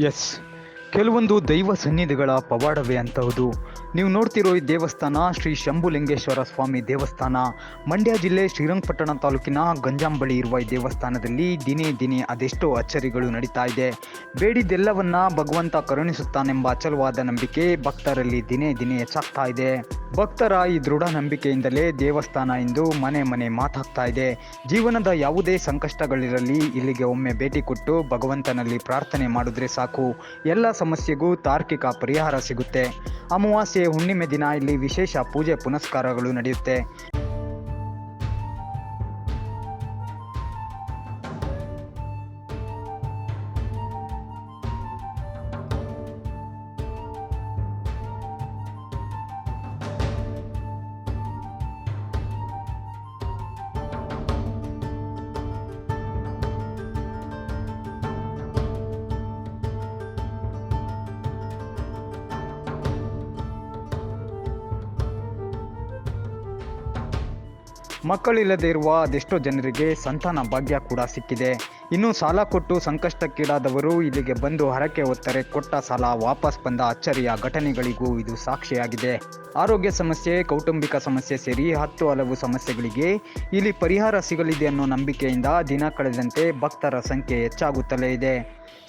S. ಕೆಲವೊಂದು ದೈವ ಸನ್ನಿಧಿಗಳ ಪವಾಡವೇ ಅಂತಹುದು. ನೀವು ನೋಡ್ತಿರೋ ಈ ದೇವಸ್ಥಾನ ಶ್ರೀ ಶಂಭುಲಿಂಗೇಶ್ವರ ಸ್ವಾಮಿ ದೇವಸ್ಥಾನ. ಮಂಡ್ಯ ಜಿಲ್ಲೆ ಶ್ರೀರಂಗಪಟ್ಟಣ ತಾಲೂಕಿನ ಗಂಜಾಂ ಬಳಿ ಇರುವ ಈ ದೇವಸ್ಥಾನದಲ್ಲಿ ದಿನೇ ದಿನೇ ಅದೆಷ್ಟೋ ಅಚ್ಚರಿಗಳು ನಡೀತಾ ಇದೆ. ಬೇಡಿದ್ದೆಲ್ಲವನ್ನ ಭಗವಂತ ಕರುಣಿಸುತ್ತಾನೆಂಬ ಅಚಲವಾದ ನಂಬಿಕೆ ಭಕ್ತರಲ್ಲಿ ದಿನೇ ದಿನೇ ಹೆಚ್ಚಾಗ್ತಾ ಇದೆ. ಭಕ್ತರ ಈ ದೃಢ ನಂಬಿಕೆಯಿಂದಲೇ ದೇವಸ್ಥಾನ ಎಂದು ಮನೆ ಮನೆ ಮಾತಾಗ್ತಾ ಇದೆ. ಜೀವನದ ಯಾವುದೇ ಸಂಕಷ್ಟಗಳಿರಲಿ ಇಲ್ಲಿಗೆ ಒಮ್ಮೆ ಭೇಟಿ ಕೊಟ್ಟು ಭಗವಂತನಲ್ಲಿ ಪ್ರಾರ್ಥನೆ ಮಾಡಿದ್ರೆ ಸಾಕು. ಎಲ್ಲ ಸಮಸ್ಯೆಗೂ ತಾರ್ಕಿಕ ಪರಿಹಾರ ಸಿಗುತ್ತೆ. ಅಮಾವಾಸ್ಯೆ ಹುಣ್ಣಿಮೆ ದಿನ ಇಲ್ಲಿ ವಿಶೇಷ ಪೂಜೆ ಪುನಸ್ಕಾರಗಳು ನಡೆಯುತ್ತೆ. ಮಕ್ಕಳಿಲ್ಲದೆ ಇರುವ ಅದೆಷ್ಟೋ ಜನರಿಗೆ ಸಂತಾನ ಭಾಗ್ಯ ಕೂಡ ಸಿಕ್ಕಿದೆ. ಇನ್ನು ಸಾಲ ಕೊಟ್ಟು ಸಂಕಷ್ಟಕ್ಕೀಡಾದವರು ಇಲ್ಲಿಗೆ ಬಂದು ಹರಕೆ ಹೊತ್ತರೆ ಕೊಟ್ಟ ಸಾಲ ವಾಪಸ್ ಬಂದ ಅಚ್ಚರಿಯ ಘಟನೆಗಳಿಗೂ ಇದು ಸಾಕ್ಷಿಯಾಗಿದೆ. ಆರೋಗ್ಯ ಸಮಸ್ಯೆ, ಕೌಟುಂಬಿಕ ಸಮಸ್ಯೆ ಸೇರಿ ಹತ್ತು ಹಲವು ಸಮಸ್ಯೆಗಳಿಗೆ ಇಲ್ಲಿ ಪರಿಹಾರ ಸಿಗಲಿದೆ ಅನ್ನೋ ನಂಬಿಕೆಯಿಂದ ದಿನ ಕಳೆದಂತೆ ಭಕ್ತರ ಸಂಖ್ಯೆ ಹೆಚ್ಚಾಗುತ್ತಲೇ ಇದೆ.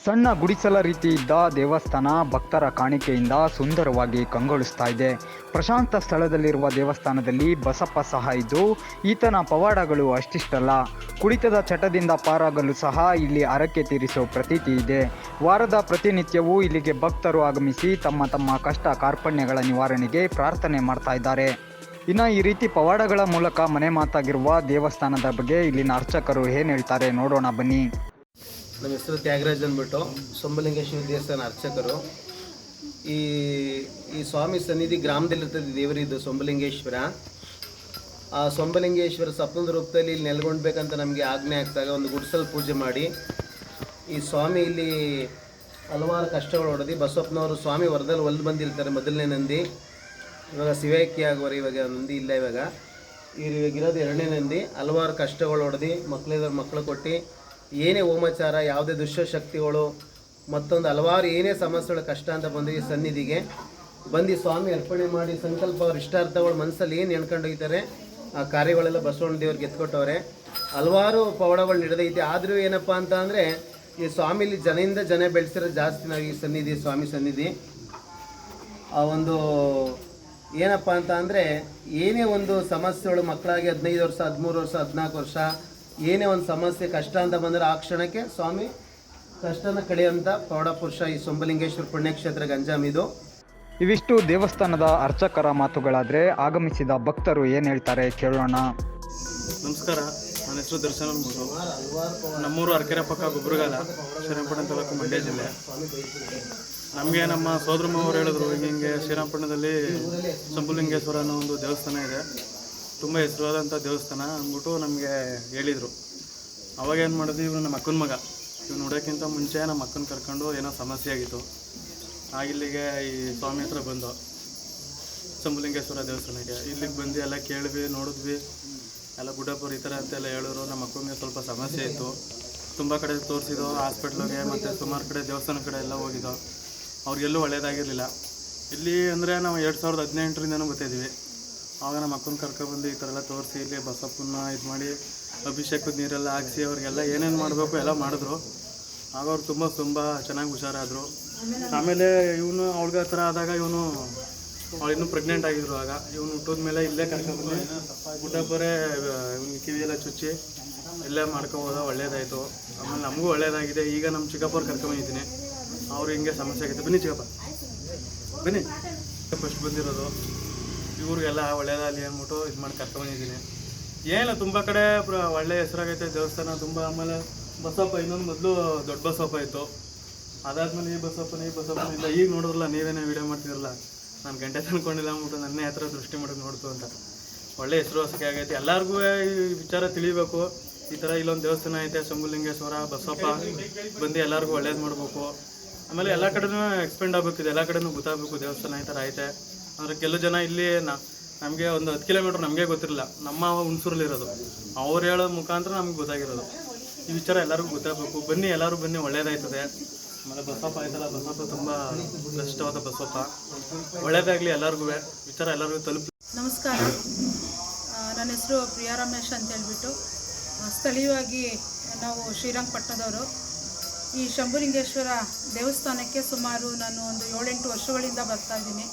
ಸಣ್ಣ ಗುಡಿಸಲ ರೀತಿ ಇದ್ದ ದೇವಸ್ಥಾನ ಭಕ್ತರ ಕಾಣಿಕೆಯಿಂದ ಸುಂದರವಾಗಿ ಕಂಗೊಳಿಸ್ತಾ ಇದೆ. ಪ್ರಶಾಂತ ಸ್ಥಳದಲ್ಲಿರುವ ದೇವಸ್ಥಾನದಲ್ಲಿ ಬಸಪ್ಪ ಸಹ ಇದ್ದು, ಈತನ ಪವಾಡಗಳು ಅಷ್ಟಿಷ್ಟಲ್ಲ. ಕುಡಿತದ ಚಟದಿಂದ ಪಾರಾಗಲು ಸಹ ಇಲ್ಲಿ ಹರಕೆ ತೀರಿಸೋ ಪ್ರತೀತಿ ಇದೆ. ವಾರದ ಪ್ರತಿನಿತ್ಯವೂ ಇಲ್ಲಿಗೆ ಭಕ್ತರು ಆಗಮಿಸಿ ತಮ್ಮ ತಮ್ಮ ಕಷ್ಟ ಕಾರ್ಪಣ್ಯಗಳ ನಿವಾರಣೆಗೆ ಪ್ರಾರ್ಥನೆ ಮಾಡ್ತಾ ಇದ್ದಾರೆ. ಇನ್ನು ಈ ರೀತಿ ಪವಾಡಗಳ ಮೂಲಕ ಮನೆ ಮಾತಾಗಿರುವ ದೇವಸ್ಥಾನದ ಬಗ್ಗೆ ಇಲ್ಲಿನ ಅರ್ಚಕರು ಏನು ಹೇಳ್ತಾರೆ ನೋಡೋಣ ಬನ್ನಿ. ನಮ್ಮ ಹೆಸರು ತ್ಯಾಗರಾಜ್ ಅಂದ್ಬಿಟ್ಟು ಸೊಂಬಲಿಂಗೇಶ್ವರ ದೇವಸ್ಥಾನ ಅರ್ಚಕರು. ಈ ಈ ಸ್ವಾಮಿ ಸನ್ನಿಧಿ ಗ್ರಾಮದಲ್ಲಿರ್ತದೆ ದೇವರಿದ್ದು ಸೊಂಬಲಿಂಗೇಶ್ವರ. ಆ, ಸೊಂಬಲಿಂಗೇಶ್ವರ ಸಪ್ನದ ರೂಪದಲ್ಲಿ ಇಲ್ಲಿ ನೆಲೆಗೊಂಡ್ಬೇಕಂತ ನಮಗೆ ಆಜ್ಞೆ ಆಗ್ತಾಗ ಒಂದು ಗುಡಿಸಲು ಪೂಜೆ ಮಾಡಿ. ಈ ಸ್ವಾಮಿ ಇಲ್ಲಿ ಹಲವಾರು ಕಷ್ಟಗಳು ಹೊಡೆದು. ಬಸವಪ್ಪನವರು ಸ್ವಾಮಿ ವರದಲ್ಲಿ ಒಲ್ದು ಬಂದಿರ್ತಾರೆ ಮೊದಲನೇ ನಂದಿ. ಇವಾಗ ಶಿವೈಕ್ಯ ಆಗುವರೆ ಇವಾಗ ನಂದಿ ಇಲ್ಲ ಇವಾಗ. ಇರೋದು ಎರಡನೇ ನಂದಿ. ಹಲವಾರು ಕಷ್ಟಗಳು ಹೊಡೆದು ಮಕ್ಕಳಿದ್ದವ್ರು ಮಕ್ಕಳು ಕೊಟ್ಟು. ಏನೇ ಹೋಮಾಚಾರ, ಯಾವುದೇ ದುಷ್ಟಶಕ್ತಿಗಳು ಮತ್ತೊಂದು ಹಲವಾರು ಏನೇ ಸಮಸ್ಯೆಗಳು, ಕಷ್ಟ ಅಂತ ಬಂದು ಈ ಸನ್ನಿಧಿಗೆ ಬಂದು ಸ್ವಾಮಿ ಅರ್ಪಣೆ ಮಾಡಿ, ಸಂಕಲ್ಪ ಅವ್ರ ಇಷ್ಟಾರ್ಥಗಳು ಮನಸ್ಸಲ್ಲಿ ಏನು ಎಣ್ಕೊಂಡು ಕಾರ್ಯಗಳೆಲ್ಲ ಬಸವಣ್ಣ ದೇವ್ರಿಗೆ ಎತ್ಕೊಟ್ಟವ್ರೆ ಹಲವಾರು ಪವಾಡಗಳು ನಡೆದೈತೆ. ಆದರೂ ಏನಪ್ಪ ಅಂತ ಅಂದರೆ, ಈ ಸ್ವಾಮಿಲಿ ಜನದಿಂದ ಜನ ಬೆಳೆಸಿರೋ ಜಾಸ್ತಿ ನಾವು ಈ ಸನ್ನಿಧಿ, ಸ್ವಾಮಿ ಸನ್ನಿಧಿ. ಆ ಒಂದು ಏನಪ್ಪ ಅಂತ ಅಂದರೆ, ಏನೇ ಒಂದು ಸಮಸ್ಯೆಗಳು ಮಕ್ಕಳಾಗಿ ಹದಿನೈದು ವರ್ಷ, ಹದಿಮೂರು ವರ್ಷ, ಹದಿನಾಲ್ಕು ವರ್ಷ, ಏನೇ ಒಂದು ಸಮಸ್ಯೆ, ಕಷ್ಟ ಅಂತ ಬಂದರೆ ಆ ಕ್ಷಣಕ್ಕೆ ಸ್ವಾಮಿ ಕಷ್ಟನ ಕಳೆಯುವಂಥ ಪೌಢಪುರುಷ ಈ ಸೊಂಬಲಿಂಗೇಶ್ವರ ಪುಣ್ಯಕ್ಷೇತ್ರ ಗಂಜಾಮ್ ಇದು. ಇವಿಷ್ಟು ದೇವಸ್ಥಾನದ ಅರ್ಚಕರ ಮಾತುಗಳಾದರೆ ಆಗಮಿಸಿದ ಭಕ್ತರು ಏನು ಹೇಳ್ತಾರೆ ಕೇಳೋಣ. ನಮಸ್ಕಾರ, ನನ್ನ ಹೆಸರು ದರ್ಶನ ನಮ್ಮೂರು ಅರ್ಕೆರೆ ಪಕ್ಕ ಗುಬ್ರಗಾಲ ಶ್ರೀರಂಗಪಟ್ಟಣ ತಾಲೂಕು ಮಂಡ್ಯ ಜಿಲ್ಲೆ. ನಮಗೆ ನಮ್ಮ ಸೋದರ ಅವರು ಹೇಳಿದ್ರು, ಹಿಂಗೆ ಶ್ರೀರಂಗಪಟ್ಟಣದಲ್ಲಿ ಶಂಭುಲಿಂಗೇಶ್ವರ ಅನ್ನೋ ಒಂದು ದೇವಸ್ಥಾನ ಇದೆ. ತುಂಬ ಹೆಸರಾದಂಥ ದೇವಸ್ಥಾನ. ಅಂದ್ಬಿಟ್ಟು ನಮಗೆ ಹೇಳಿದರು. ಅವಾಗ ಏನು ಮಾಡಿದ್ವಿ ಇವನು ನಮ್ಮ ಅಕ್ಕನ ಮಗ. ಇವ್ನು ನೋಡೋಕ್ಕಿಂತ ಮುಂಚೆ ನಮ್ಮ ಅಕ್ಕನ ಕರ್ಕೊಂಡು ಏನೋ ಸಮಸ್ಯೆ ಆಗಿತ್ತು. ಆಗಿಲ್ಲಿಗೆ ಈ ಸ್ವಾಮಿ ಹತ್ರ ಬಂದು. ಶಂಭುಲಿಂಗೇಶ್ವರ ದೇವಸ್ಥಾನಕ್ಕೆ ಇಲ್ಲಿಗೆ ಬಂದು ಎಲ್ಲ ಕೇಳಿದ್ವಿ, ನೋಡಿದ್ವಿ. ಎಲ್ಲ ಬುಡಪುರ ಈ ಥರ ಅಂತೆಲ್ಲ ಹೇಳಿದ್ರು ನಮ್ಮ ಅಕ್ಕನಿಗೆ ಸ್ವಲ್ಪ ಸಮಸ್ಯೆ ಇತ್ತು. ತುಂಬ ಕಡೆ ತೋರಿಸಿದ್ದು ಹಾಸ್ಪಿಟ್ಲಿಗೆ ಮತ್ತು ಸುಮಾರು ಕಡೆ ದೇವಸ್ಥಾನ ಕಡೆ ಎಲ್ಲ ಹೋಗಿದ್ದೋ. ಅವ್ರಿಗೆಲ್ಲೂ ಒಳ್ಳೆಯದಾಗಿರಲಿಲ್ಲ ಇಲ್ಲಿ ಅಂದರೆ ನಾವು ಎರಡು ಸಾವಿರದ ಹದಿನೆಂಟರಿಂದನೂ ಬರ್ತಾಯಿದ್ವಿ ಆವಾಗ ನಮ್ಮ ಅಕ್ಕನ ಕರ್ಕೊಬಂದು ಈ ಥರ ಎಲ್ಲ ತೋರಿಸಿ, ಇಲ್ಲಿ ಬಸಪ್ಪನ್ನ ಇದು ಮಾಡಿ ಅಭಿಷೇಕದ ನೀರೆಲ್ಲ ಹಾಕ್ಸಿ, ಅವ್ರಿಗೆಲ್ಲ ಏನೇನು ಮಾಡಬೇಕು ಎಲ್ಲ ಮಾಡಿದ್ರು. ಆಗ ಅವ್ರು ತುಂಬ ತುಂಬ ಚೆನ್ನಾಗಿ ಹುಷಾರಾದರು. ಆಮೇಲೆ ಇವನು ಅವಳಿಗೆ ಥರ ಆದಾಗ ಇವನು ಅವಳು ಇನ್ನೂ ಪ್ರೆಗ್ನೆಂಟ್ ಆಗಿದ್ರು ಆಗ. ಇವನು ಹುಟ್ಟಿದ ಮೇಲೆ ಇಲ್ಲೇ ಕರ್ಕೊಂಡ್ಬಂದು ಗುಡ್ಡಪ್ಪರೇ ಇವ್ನ ಕಿವಿಯೆಲ್ಲ ಚುಚ್ಚಿ ಇಲ್ಲೇ ಮಾಡ್ಕೊಬೋದ, ಒಳ್ಳೇದಾಯಿತು. ಆಮೇಲೆ ನಮಗೂ ಒಳ್ಳೇದಾಗಿದೆ. ಈಗ ನಮ್ಮ ಚಿಕ್ಕಪ್ಪರು ಕರ್ಕೊಂಬಂದಿದ್ದೀನಿ ಅವ್ರು ಹಿಂಗೆ ಸಮಸ್ಯೆ ಆಗಿತ್ತು. ಬನ್ನಿ ಚಿಕ್ಕಪ್ಪ. ಬನ್ನಿ. ಫಸ್ಟ್ ಬಂದಿರೋದು. ಇವ್ರಿಗೆಲ್ಲ ಒಳ್ಳೇದಾಗಲಿ ಅಂದ್ಬಿಟ್ಟು ಇದು ಮಾಡಿ ಕರ್ಕೊಂಬಂದಿದ್ದೀನಿ ಏನಿಲ್ಲ ತುಂಬ ಕಡೆ ಒಳ್ಳೆ ಹೆಸರಾಗೈತೆ ದೇವಸ್ಥಾನ. ತುಂಬ ಆಮೇಲೆ ಬಸಪ್ಪ, ಇನ್ನೊಂದು ಮೊದಲು ದೊಡ್ಡ ಬಸಪ್ಪ ಇತ್ತು. ಅದಾದ್ಮೇಲೆ ಈ ಬಸಪ್ಪನ ಈ ಬಸಪ್ಪನ ಇಲ್ಲ. ಈಗ ನೋಡಿದ್ರಲ್ಲ, ನೀವೇನೇ ವೀಡಿಯೋ ಮಾಡ್ತಿರಲ್ಲ ನಾನು ಗಂಟೆ ತಂದ್ಕೊಂಡಿಲ್ಲ ಅಂದ್ಬಿಟ್ಟು ನನ್ನೇ ಹತ್ರ ದೃಷ್ಟಿ ಮಾಡೋದು ನೋಡ್ತು ಅಂತ. ಒಳ್ಳೆ ಹೆಸರುವಾಸಿಕೆ ಆಗೈತೆ. ಎಲ್ಲರಿಗೂ ಈ ವಿಚಾರ ತಿಳಿಬೇಕು. ಈ ಥರ ಇಲ್ಲೊಂದು ದೇವಸ್ಥಾನ ಐತೆ, ಶಂಭುಲಿಂಗೇಶ್ವರ, ಬಸಪ್ಪ. ಬಂದು ಎಲ್ಲರಿಗೂ ಒಳ್ಳೇದು ಮಾಡಬೇಕು. ಆಮೇಲೆ ಎಲ್ಲ ಕಡೆನೂ ಎಕ್ಸ್ಪೆಂಡ್ ಆಗಬೇಕು ಎಲ್ಲ ಕಡೆನೂ ಗೊತ್ತಾಗಬೇಕು ದೇವಸ್ಥಾನ ಈ ಥರ ಐತೆ. ಅಂದರೆ ಕೆಲವು ಜನ ಇಲ್ಲಿ ನಮಗೆ ಒಂದು ಹತ್ತು ಕಿಲೋಮೀಟ್ರ್ ನಮಗೆ ಗೊತ್ತಿರಲಿಲ್ಲ ನಮ್ಮ ಹುಣಸೂರಲ್ಲಿರೋದು. ಅವ್ರು ಹೇಳೋ ಮುಖಾಂತರ ನಮ್ಗೆ ಗೊತ್ತಾಗಿರೋದು. ಈ ವಿಚಾರ ಎಲ್ಲರಿಗೂ ಗೊತ್ತಾಗಬೇಕು. ಬನ್ನಿ, ಎಲ್ಲರೂ ಬನ್ನಿ, ಒಳ್ಳೇದಾಯ್ತದೆ. ಆಮೇಲೆ ಬಸಪ್ಪ ಆಯ್ತಲ್ಲ, ಬಸಪ್ಪ ತುಂಬ ಕಷ್ಟವಾದ ಬಸಪ್ಪ. ಒಳ್ಳೇದಾಗಲಿ ಎಲ್ಲರಿಗೂ ವಿಚಾರ ಎಲ್ಲರಿಗೂ ತಲುಪಿ. ನಮಸ್ಕಾರ. ನನ್ನ ಹೆಸರು ಪ್ರಿಯಾ ರಮೇಶ್ ಅಂತ ಹೇಳ್ಬಿಟ್ಟು ಸ್ಥಳೀಯವಾಗಿ ನಾವು ಶ್ರೀರಂಗಪಟ್ಟಣದವರು. ಈ ಶಂಭುಲಿಂಗೇಶ್ವರ ದೇವಸ್ಥಾನಕ್ಕೆ ಸುಮಾರು ನಾನು ಒಂದು ಏಳೆಂಟು ವರ್ಷಗಳಿಂದ ಬರ್ತಾ ಇದ್ದೀನಿ.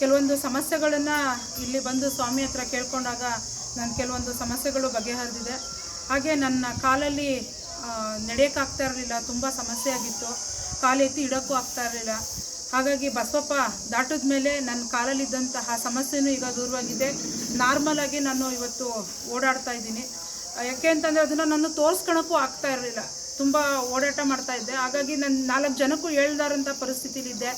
ಕೆಲವೊಂದು ಸಮಸ್ಯೆಗಳನ್ನು ಇಲ್ಲಿ ಬಂದು ಸ್ವಾಮಿ ಹತ್ರ ಕೇಳ್ಕೊಂಡಾಗ ನನ್ನ ಕೆಲವೊಂದು ಸಮಸ್ಯೆಗಳು ಬಗೆಹರಿದಿದೆ. ಹಾಗೆ ನನ್ನ ಕಾಲಲ್ಲಿ ನಡೆಯೋಕ್ಕಾಗ್ತಾ ಇರಲಿಲ್ಲ, ತುಂಬ ಸಮಸ್ಯೆ ಆಗಿತ್ತು. ಕಾಲು ಎತ್ತಿ ಇಡೋಕ್ಕೂ ಆಗ್ತಾ ಇರಲಿಲ್ಲ. ಹಾಗಾಗಿ ಬಸವಪ್ಪ ದಾಟಿದ ಮೇಲೆ ನನ್ನ ಕಾಲಲ್ಲಿದ್ದಂತಹ ಸಮಸ್ಯೆನೂ ಈಗ ದೂರವಾಗಿದೆ. ನಾರ್ಮಲ್ ಆಗಿ ನಾನು ಇವತ್ತು ಓಡಾಡ್ತಾ ಇದ್ದೀನಿ. ಯಾಕೆ ಅಂತಂದರೆ ಅದನ್ನು ನಾನು ತೋರಿಸ್ಕೊಳಕ್ಕೂ ಆಗ್ತಾ ಇರಲಿಲ್ಲ. ತುಂಬ ಓಡಾಟ ಮಾಡ್ತಾ ಇದ್ದೆ. ಹಾಗಾಗಿ ನನ್ನ ನಾಲ್ಕು ಜನಕ್ಕೂ ಹೇಳ್ದಾರಂಥ ಪರಿಸ್ಥಿತಿಲಿದ್ದೆ.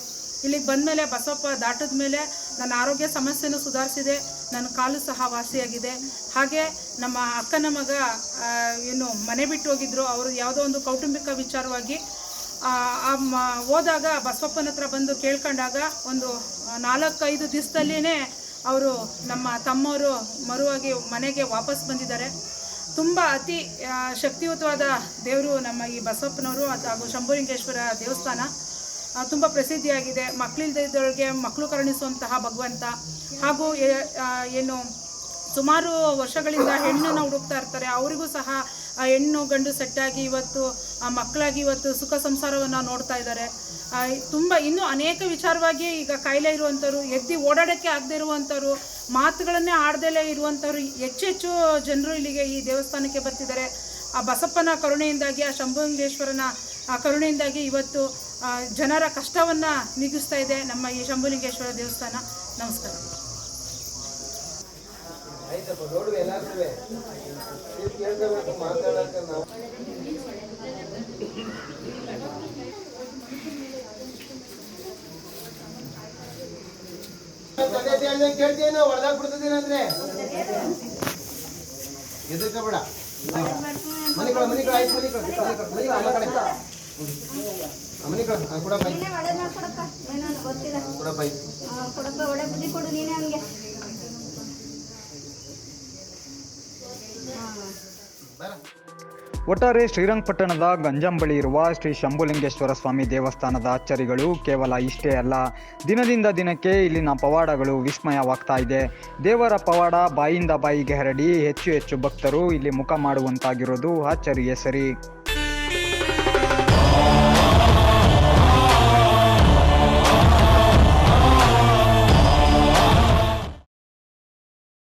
ಇಲ್ಲಿಗೆ ಬಂದಮೇಲೆ ಬಸವಪ್ಪ ದಾಟಿದ ಮೇಲೆ ನನ್ನ ಆರೋಗ್ಯ ಸಮಸ್ಯೆನೂ ಸುಧಾರಿಸಿದೆ. ನನ್ನ ಕಾಲು ಸಹ ವಾಸಿಯಾಗಿದೆ. ಹಾಗೆ ನಮ್ಮ ಅಕ್ಕನ ಮಗ ಏನು ಮನೆ ಬಿಟ್ಟು ಹೋಗಿದ್ರು. ಅವರು ಯಾವುದೋ ಒಂದು ಕೌಟುಂಬಿಕ ವಿಚಾರವಾಗಿ ಹೋದಾಗ ಬಸವಪ್ಪನ ಹತ್ರ ಬಂದು ಕೇಳ್ಕೊಂಡಾಗ ಒಂದು ನಾಲ್ಕೈದು ದಿವಸದಲ್ಲಿನೇ ಅವರು ನಮ್ಮ ತಮ್ಮವರು ಮರುವಾಗಿ ಮನೆಗೆ ವಾಪಸ್ ಬಂದಿದ್ದಾರೆ. ತುಂಬ ಅತಿ ಶಕ್ತಿಯುತವಾದ ದೇವರು ನಮ್ಮ ಈ ಬಸವಪ್ಪನವರು ಅದು, ಹಾಗೂ ಶಂಭುಲಿಂಗೇಶ್ವರ ದೇವಸ್ಥಾನ. ತುಂಬ ಪ್ರಸಿದ್ಧಿಯಾಗಿದೆ. ಮಕ್ಕಳಿಲ್ದೊಳಗೆ ಮಕ್ಕಳು ಕರುಣಿಸುವಂತಹ ಭಗವಂತ. ಹಾಗೂ ಏನು ಸುಮಾರು ವರ್ಷಗಳಿಂದ ಹೆಣ್ಣನ್ನು ಹುಡುಕ್ತಾ ಇರ್ತಾರೆ. ಅವರಿಗೂ ಸಹ ಹೆಣ್ಣು ಗಂಡು ಸೆಟ್ಟಾಗಿ ಇವತ್ತು ಮಕ್ಕಳಾಗಿ ಇವತ್ತು ಸುಖ ಸಂಸಾರವನ್ನು ನೋಡ್ತಾ ಇದ್ದಾರೆ. ತುಂಬ ಇನ್ನೂ ಅನೇಕ ವಿಚಾರವಾಗಿ ಈಗ ಕಾಯಿಲೆ ಇರುವಂಥವ್ರು ಎದ್ದು ಓಡಾಡೋಕ್ಕೆ ಆಗದೆ ಇರುವಂಥವ್ರು ಮಾತುಗಳನ್ನೇ ಆಡ್ದಲೇ ಇರುವಂಥವ್ರು ಹೆಚ್ಚು ಹೆಚ್ಚು ಜನರು ಇಲ್ಲಿಗೆ ಈ ದೇವಸ್ಥಾನಕ್ಕೆ ಬರ್ತಿದ್ದಾರೆ. ಆ ಬಸಪ್ಪನ ಕರುಣೆಯಿಂದಾಗಿ, ಆ ಶಂಭುಲಿಂಗೇಶ್ವರನ, ಆ ಕರುಣೆಯಿಂದಾಗಿ ಇವತ್ತು ಜನರ ಕಷ್ಟವನ್ನು ನೀಗಿಸ್ತಾ ಇದೆ ನಮ್ಮ ಈ ಶಂಭುಲಿಂಗೇಶ್ವರ ದೇವಸ್ಥಾನ. ನಮಸ್ಕಾರ. ಆಯ್ತಪ್ಪ ನೋಡುವ ಎಲ್ಲಾದ್ರೂ ನೀವು ಕೇಳ್ಕೋಬೇಕು ಮಾತಾಡಕ್ಕೆ ನಾವು. ತಂದೆ ನಾವು ಹೊಡೆದಾಕ್ ಬಿಡ್ತಿದ್ದೀನಂದ್ರೆ ಎದುರ್ಕೋಬೇಡ ಮನಿಕೊಳ ಮನಿಕೊಳ ಆಯ್ತು ಮನೆ ಕಡೆ. ಮನಿಕೊಳ ಅಮ್ಮ ಕಡೆ ಮನೆ ಕೂಡ ಗೊತ್ತಿಲ್ಲ. ಕೂಡ ಬೈ ಆ, ಕೊಡಪ್ಪ ಒಳ್ಳೆ ಬುದ್ಧಿ ಕೊಡು ನೀನೇ ಹಂಗೆ. ಒಟ್ಟಾರೆ ಶ್ರೀರಂಗಪಟ್ಟಣದ ಗಂಜಾಂ ಬಳಿ ಇರುವ ಶ್ರೀ ಶಂಭುಲಿಂಗೇಶ್ವರ ಸ್ವಾಮಿ ದೇವಸ್ಥಾನದ ಅಚ್ಚರಿಗಳು ಕೇವಲ ಇಷ್ಟೇ ಅಲ್ಲ, ದಿನದಿಂದ ದಿನಕ್ಕೆ ಇಲ್ಲಿನ ಪವಾಡಗಳು ವಿಸ್ಮಯವಾಗ್ತಾ ಇದೆ. ದೇವರ ಪವಾಡ ಬಾಯಿಂದ ಬಾಯಿಗೆ ಹರಡಿ ಹೆಚ್ಚು ಹೆಚ್ಚು ಭಕ್ತರು ಇಲ್ಲಿ ಮುಖ ಮಾಡುವಂತಾಗಿರೋದು ಅಚ್ಚರಿಯೇ ಸರಿ.